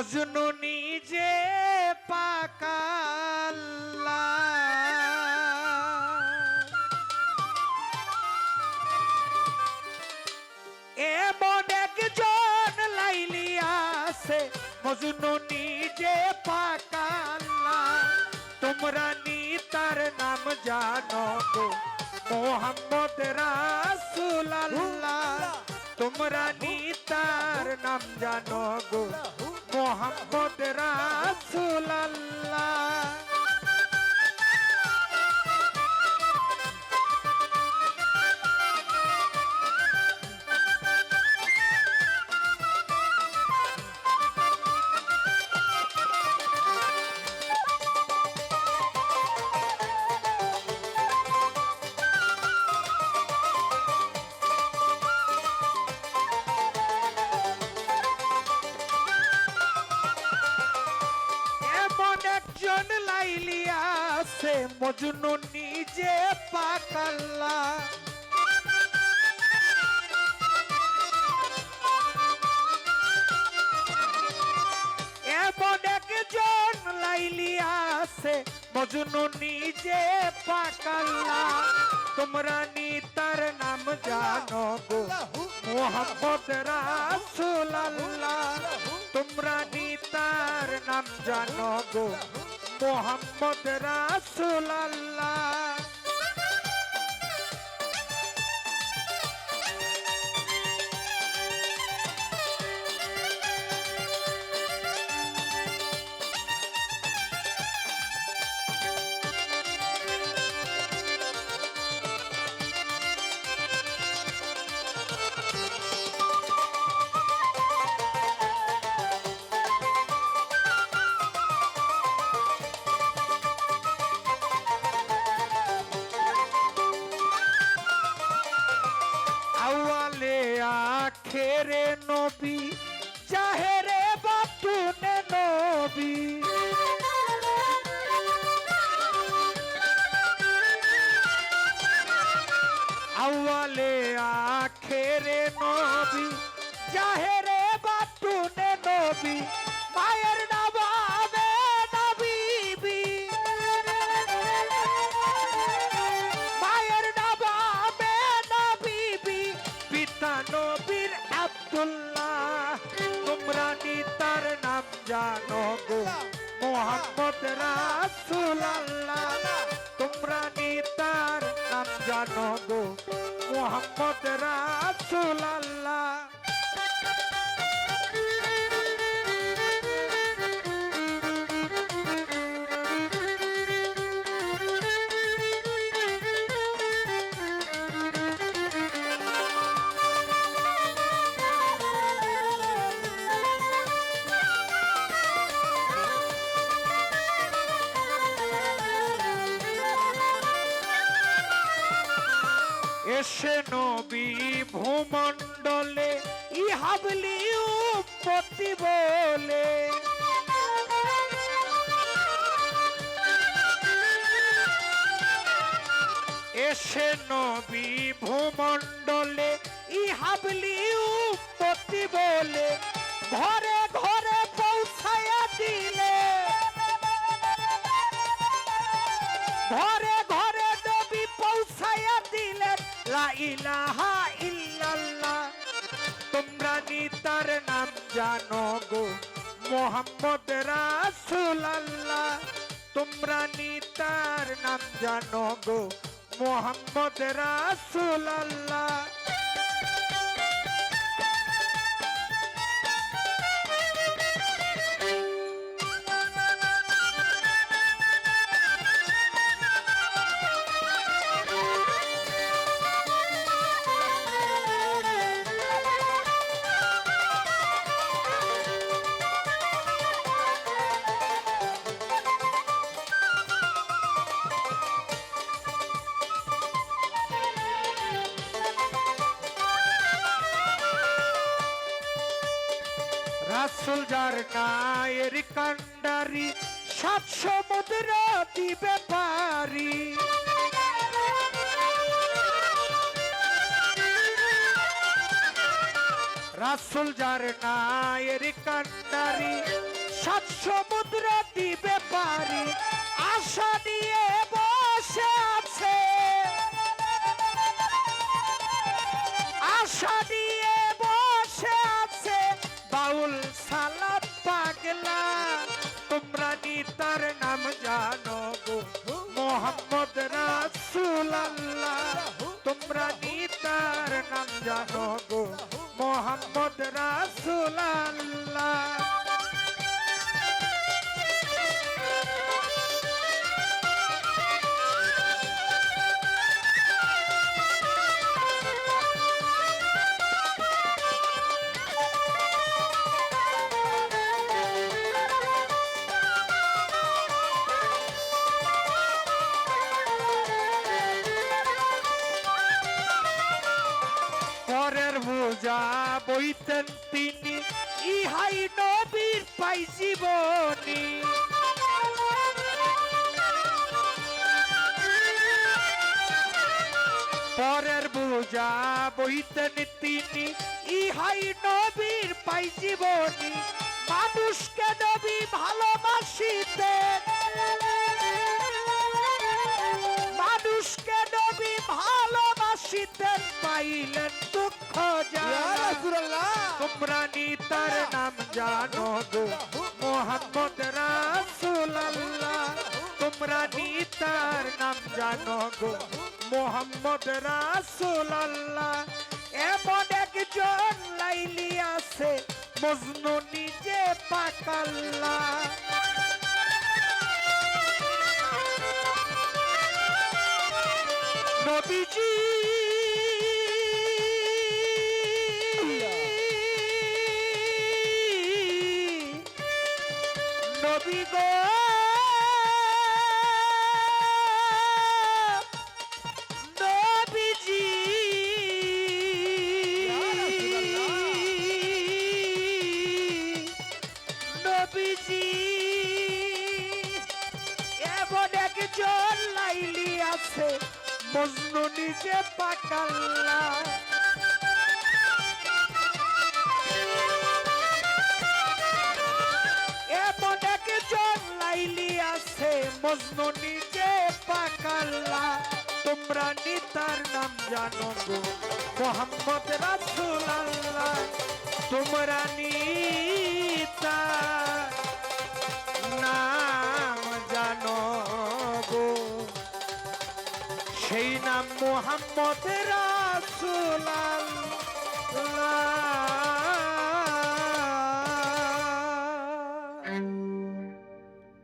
মজনু নিজে পাকাল্লা এমন একজন লাইলি আছে মজনু নিজে পাকাল্লা তোমরা নি তার নাম জানো গো মোহাম্মদ রাসুলাল্লাহ। তোমরা নি তার নাম জানো গো। মোহাম্মদ রাসুলাল্লাহ। মজনু নিজে পাকাল্লা। এমন একজন লাইলি আছে, মজনু নিজে পাকাল্লা। তোমরা নি তার নাম জানো গো, মোহাম্মদ রাসুলাল্লাহ। তোমরা নি তার নাম জানো গো মোহাম্মদ রাসুলাল্লাহ। আওয়ালে আখেরে নবী জাহেরে বাতুনে নবী। আওয়ালে আখেরে নবী জাহেরে বাতুনে নবী মায়ের নবীর আব্দুল্লাহ, তোমরা নি তার নাম জানো গো? মোহাম্মদ রাসূলুল্লাহ, তোমরা নি তার নাম জানো গো? মোহাম্মদ রাসূলুল্লাহ। এসে নবী ভূমণ্ডলে ইহাবলি উপতি বলে এসে নবী ভূমণ্ডলে ইহাবলি উপতি বলে ঘরে জানো গো মোহাম্মদ রাসূলুল্লাহ তোমরা নিতার নাম জানো গো মোহাম্মদ রাসূলুল্লাহ। রাসুল যার নায়ের কান্ডারি সাত সমুদ্র দিবে পারি রাসুল যার নায়ের কান্ডারি সাত সমুদ্র দিবে পারি আশা নিয়ে পাগলা তোমরা তার নাম জানো গো। মোহাম্মদ রাসুল তোমরা তার নাম জানো গো। মোহাম্মদ রাসুল বইতেন তিনি, ইহাই নবীর পাই জীবনী পরের বোঝা বইতেন তিনি, ইহাই নবীর পাই জীবনী মানুষকে নবী নি তার নাম জানো গো। মোহাম্মদ রাসুল আল্লাহ তোমরা নাম জানো গো। মোহাম্মদ রাসুল আল্লাহ এমন একজন লাইলি আছে, মজনু নিজে পাকাল্লা। নবীজি নবী গো। নবীজি। নবীজি এমন লাইলি আছে মজনু নিজে পাকাল্লা। মজনু নিজে পাকাল্লা। তোমরা নিতার নাম জানো গো, মোহাম্মদ রাসুল আল্লাহ তোমরা নিতার নাম জানো গো। সেই নাম মোহাম্মদ রাসুল